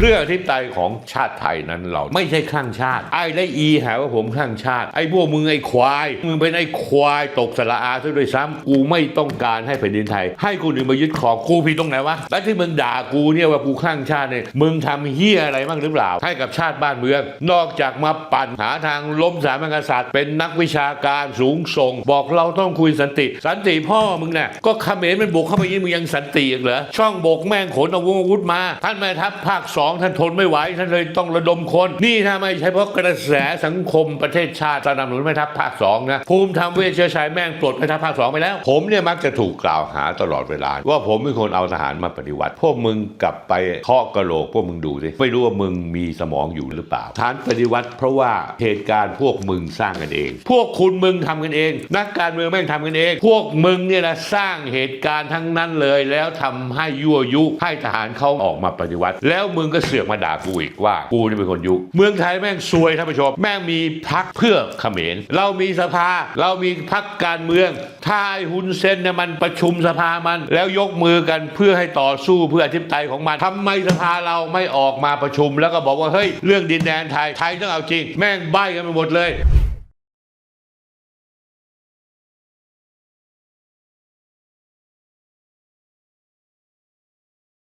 เรื่องที่ไตยของชาติไทยนั้นเราไม่ใช่ข้างชาติ ไอ้และอีหาว่าผมข้างชาติ ไอ้พวกมึงไอ้ควาย มึงเป็นไอ้ควายตกสระอาซะด้วยซ้ำกูไม่ต้องการให้แผ่นดินไทย ให้คนอื่นมายึดของกูผิดตรงไหนวะ แล้วที่มึงด่ากูเนี่ยว่ากูข้างชาติเนี่ย มึงทำเฮียอะไรบ้างหรือเปล่า ให้กับชาติบ้านเมือง นอกจากมาปั่นหาทางล้มสถาบันกษัตริย์ เป็นนักวิชาการสูงส่ง บอกเราต้องคุยสันติ สันติพ่อมึงเนี่ยก็เขมรมันบุกเข้ามายิงมึงยังสันติอีกเหรอ ช่องบกแม่งขนอาวุธอาวุธมา ท่านแม่ทัพภาคสองท่านทนไม่ไหวท่านเลยต้องระดมคน นี่ถ้าไม่ใช่เพราะกระแสสังคมประเทศชาติสนับสนุนแม่ทัพภาคสองนะภูมิธรรมเวชเชื้อชัยแม่งปลดแม่ทัพภาคสองไปแล้ว ผมเนี่ยมักจะถูกกล่าวหาตลอดเวลา ว่าผมเป็นคนเอาทหารมาปฏิวัติ พวกมึงกลับไปเคาะกระโหลกพวกมึงดูสิไม่รู้ว่ามึงมีสมองอยู่หรือเปล่าฐานปฏิวัติ เพราะว่าเหตุการณ์พวกมึงสร้างกันเอง พวกคุณมึงทำกันเอง นักการเมืองแม่งทำกันเอง พวกมึงเนี่ยนะสร้างเหตุการณ์ทั้งนั้นเลย แล้วทำให้ยั่วยุให้ทหารเขาออกมาปฏิวัติ แล้วมึงก็เสือกมาด่ากูอีกว่ากูนี่เป็นคนยุเมืองไทยแม่งซวยท่านผู้ชม แม่งมีพักเพื่อเขมร เรามีสภา เรามีพักการเมือง ถ้าไอ้ฮุนเซนเนี่ยมันประชุมสภามัน แล้วยกมือกันเพื่อให้ต่อสู้เพื่ออธิปไตยของมันทำไมสภาเราไม่ออกมาประชุม แล้วก็บอกว่าเฮ้ยเรื่องดินแดนไทยไทยต้องเอาจริง แม่งใบ้กันไปหมดเลย